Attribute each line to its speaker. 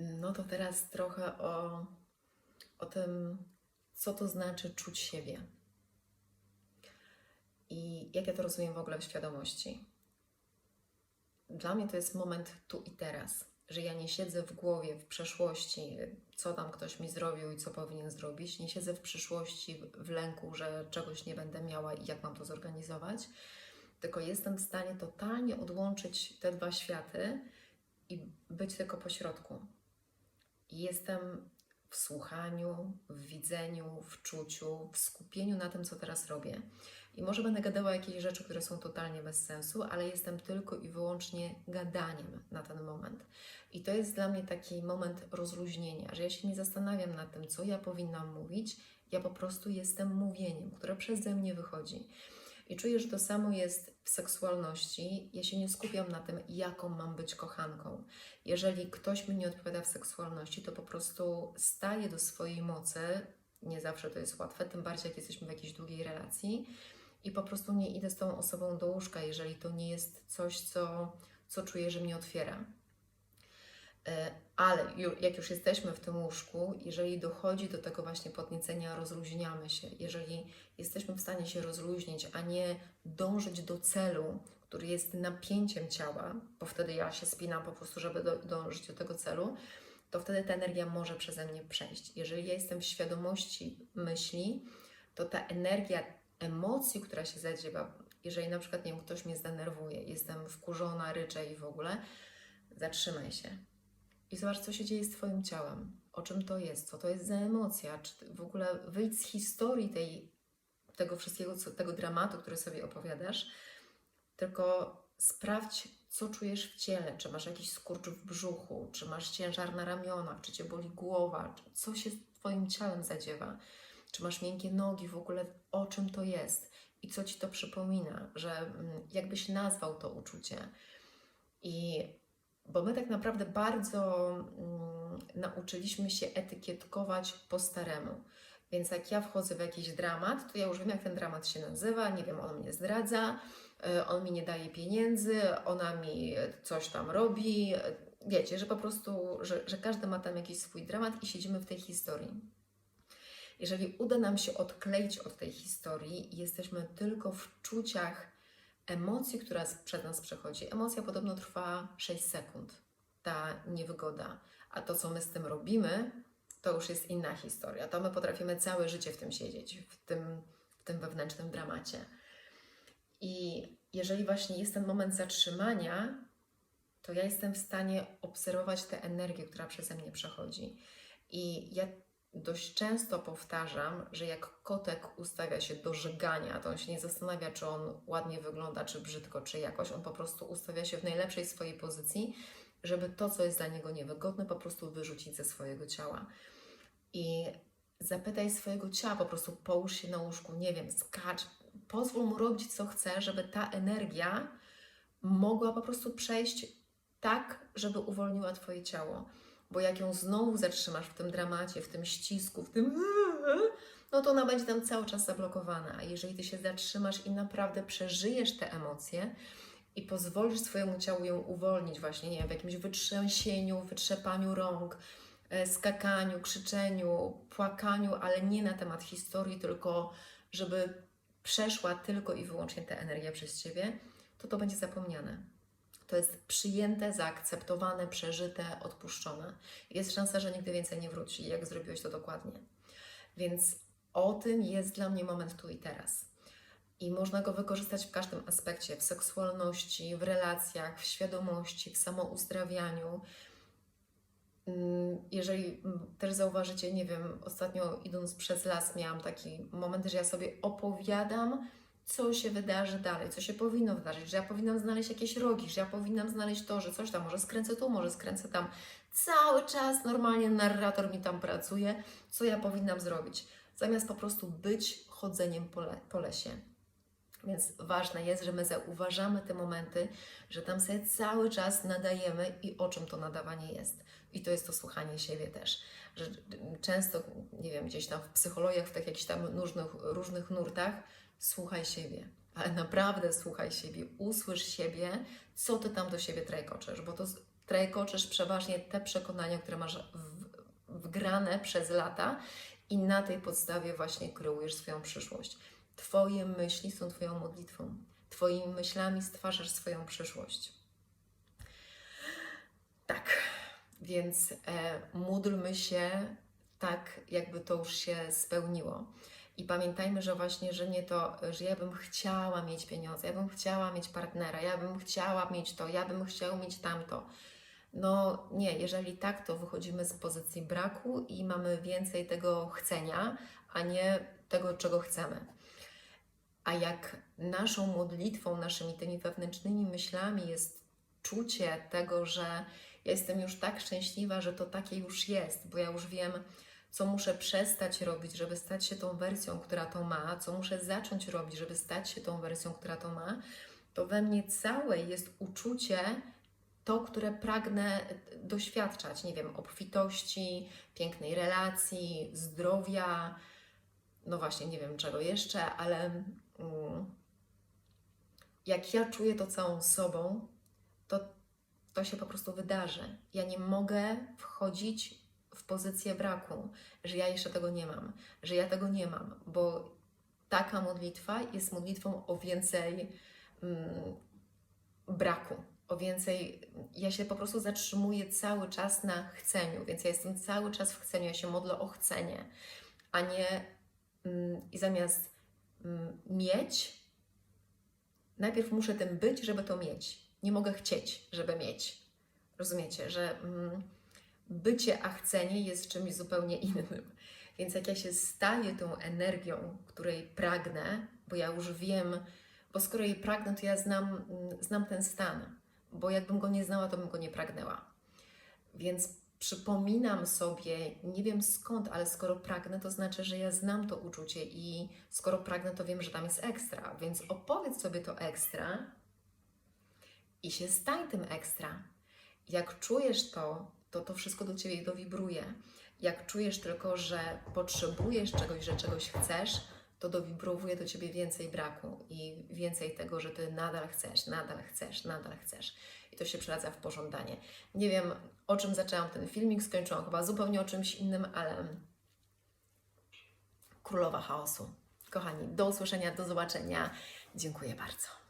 Speaker 1: No to teraz trochę o, o tym, co to znaczy czuć siebie. I jak ja to rozumiem w ogóle w świadomości. Dla mnie to jest moment tu i teraz, że ja nie siedzę w głowie, w przeszłości, co tam ktoś mi zrobił i co powinien zrobić. Nie siedzę w przyszłości, w- lęku, że czegoś nie będę miała i jak mam to zorganizować. Tylko jestem w stanie totalnie odłączyć te dwa światy i być tylko po środku. I jestem w słuchaniu, w widzeniu, w czuciu, w skupieniu na tym, co teraz robię. I może będę gadała jakieś rzeczy, które są totalnie bez sensu, ale jestem tylko i wyłącznie gadaniem na ten moment. I to jest dla mnie taki moment rozluźnienia, że ja się nie zastanawiam nad tym, co ja powinnam mówić, ja po prostu jestem mówieniem, które przeze mnie wychodzi. I czuję, że to samo jest w seksualności. Ja się nie skupiam na tym, jaką mam być kochanką. Jeżeli ktoś mi nie odpowiada w seksualności, to po prostu staję do swojej mocy. Nie zawsze to jest łatwe, tym bardziej jak jesteśmy w jakiejś długiej relacji. I po prostu nie idę z tą osobą do łóżka, jeżeli to nie jest coś, co, co czuję, że mnie otwiera. E, Ale jak już jesteśmy w tym łóżku, jeżeli dochodzi do tego właśnie podniecenia, rozluźniamy się. Jeżeli jesteśmy w stanie się rozluźnić, a nie dążyć do celu, który jest napięciem ciała, bo wtedy ja się spinam po prostu, żeby do, dążyć do tego celu, to wtedy ta energia może przeze mnie przejść. Jeżeli ja jestem w świadomości myśli, to ta energia emocji, która się zadziewa, jeżeli na przykład, nie wiem, ktoś mnie zdenerwuje, jestem wkurzona, ryczę i w ogóle, zatrzymaj się i zobacz, co się dzieje z Twoim ciałem, o czym to jest, co to jest za emocja, czy w ogóle wyjdź z historii tej, tego wszystkiego, co, tego dramatu, który sobie opowiadasz, tylko sprawdź, co czujesz w ciele, czy masz jakiś skurcz w brzuchu, czy masz ciężar na ramionach, czy Cię boli głowa, co się z Twoim ciałem zadziewa, czy masz miękkie nogi, w ogóle o czym to jest? I co Ci to przypomina, że mm, jakbyś nazwał to uczucie. I bo my tak naprawdę bardzo mm, nauczyliśmy się etykietkować po staremu. Więc jak ja wchodzę w jakiś dramat, to ja już wiem, jak ten dramat się nazywa, nie wiem, on mnie zdradza, y, on mi nie daje pieniędzy, ona mi coś tam robi. Wiecie, że po prostu, że, że każdy ma tam jakiś swój dramat i siedzimy w tej historii. Jeżeli uda nam się odkleić od tej historii i jesteśmy tylko w czuciach emocji, która przed nas przechodzi. Emocja podobno trwa 6 sekund, ta niewygoda. A to, co my z tym robimy, to już jest inna historia. To my potrafimy całe życie w tym siedzieć, w tym, w tym wewnętrznym dramacie. I jeżeli właśnie jest ten moment zatrzymania, to ja jestem w stanie obserwować tę energię, która przeze mnie przechodzi. I ja dość często powtarzam, że jak kotek ustawia się do żegania, to on się nie zastanawia, czy on ładnie wygląda, czy brzydko, czy jakoś. On po prostu ustawia się w najlepszej swojej pozycji, żeby to, co jest dla niego niewygodne, po prostu wyrzucić ze swojego ciała. I zapytaj swojego ciała, po prostu połóż się na łóżku, nie wiem, skacz, pozwól mu robić, co chce, żeby ta energia mogła po prostu przejść tak, żeby uwolniła Twoje ciało. Bo jak ją znowu zatrzymasz w tym dramacie, w tym ścisku, w tym no to ona będzie tam cały czas zablokowana. A jeżeli Ty się zatrzymasz i naprawdę przeżyjesz te emocje i pozwolisz swojemu ciału ją uwolnić właśnie, nie wiem, w jakimś wytrzęsieniu, wytrzepaniu rąk, e, skakaniu, krzyczeniu, płakaniu, ale nie na temat historii, tylko żeby przeszła tylko i wyłącznie ta energia przez Ciebie, to to będzie zapomniane. To jest przyjęte, zaakceptowane, przeżyte, odpuszczone. Jest szansa, że nigdy więcej nie wróci, jak zrobiłeś to dokładnie. Więc o tym jest dla mnie moment tu i teraz. I można go wykorzystać w każdym aspekcie w seksualności, w relacjach, w świadomości, w samouzdrawianiu. Mm, Jeżeli też zauważycie, nie wiem, ostatnio idąc przez las, miałam taki moment, że ja sobie opowiadam, co się wydarzy dalej, co się powinno wydarzyć, że ja powinnam znaleźć jakieś rogi, że ja powinnam znaleźć to, że coś tam, może skręcę tu, może skręcę tam. Cały czas normalnie narrator mi tam pracuje, co ja powinnam zrobić, zamiast po prostu być chodzeniem po, le- po lesie. Więc ważne jest, że my zauważamy te momenty, że tam sobie cały czas nadajemy i o czym to nadawanie jest. I to jest to słuchanie siebie też. Że często, nie wiem, gdzieś tam w psychologiach, w tak jakichś tam różnych, różnych nurtach, słuchaj siebie. Ale naprawdę słuchaj siebie, usłysz siebie, co ty tam do siebie trajkoczesz, bo to z- trajkoczysz przeważnie te przekonania, które masz w, wgrane przez lata i na tej podstawie właśnie kreujesz swoją przyszłość. Twoje myśli są Twoją modlitwą. Twoimi myślami stwarzasz swoją przyszłość. Tak, więc e, módlmy się tak, jakby to już się spełniło. I pamiętajmy, że właśnie, że nie to, że ja bym chciała mieć pieniądze, ja bym chciała mieć partnera, ja bym chciała mieć to, ja bym chciał mieć tamto. No nie, jeżeli tak, to wychodzimy z pozycji braku i mamy więcej tego chcenia, a nie tego, czego chcemy. A jak naszą modlitwą, naszymi tymi wewnętrznymi myślami jest czucie tego, że ja jestem już tak szczęśliwa, że to takie już jest, bo ja już wiem, co muszę przestać robić, żeby stać się tą wersją, która to ma, co muszę zacząć robić, żeby stać się tą wersją, która to ma, to we mnie całe jest uczucie, to, które pragnę doświadczać, nie wiem, obfitości, pięknej relacji, zdrowia, no właśnie, nie wiem czego jeszcze, ale mm, jak ja czuję to całą sobą, to to się po prostu wydarzy. Ja nie mogę wchodzić w pozycję braku, że ja jeszcze tego nie mam, że ja tego nie mam, bo taka modlitwa jest modlitwą o więcej mm, braku, o więcej. Ja się po prostu zatrzymuję cały czas na chceniu, więc ja jestem cały czas w chceniu, ja się modlę o chcenie, a nie mm, i zamiast mm, mieć, najpierw muszę tym być, żeby to mieć. Nie mogę chcieć, żeby mieć. Rozumiecie, że mm, bycie a chcenie jest czymś zupełnie innym. Więc jak ja się staję tą energią, której pragnę, bo ja już wiem, bo skoro jej pragnę, to ja znam, mm, znam ten stan, bo jakbym go nie znała, to bym go nie pragnęła. Więc przypominam sobie, nie wiem skąd, ale skoro pragnę, to znaczy, że ja znam to uczucie i skoro pragnę, to wiem, że tam jest ekstra. Więc opowiedz sobie to ekstra i się stań tym ekstra. Jak czujesz to, to to wszystko do Ciebie dowibruje. Jak czujesz tylko, że potrzebujesz czegoś, że czegoś chcesz, to dowibrowuje do Ciebie więcej braku i więcej tego, że Ty nadal chcesz, nadal chcesz, nadal chcesz. I to się przeradza w pożądanie. Nie wiem, o czym zaczęłam ten filmik, skończyłam chyba zupełnie o czymś innym, ale królowa chaosu. Kochani, do usłyszenia, do zobaczenia. Dziękuję bardzo.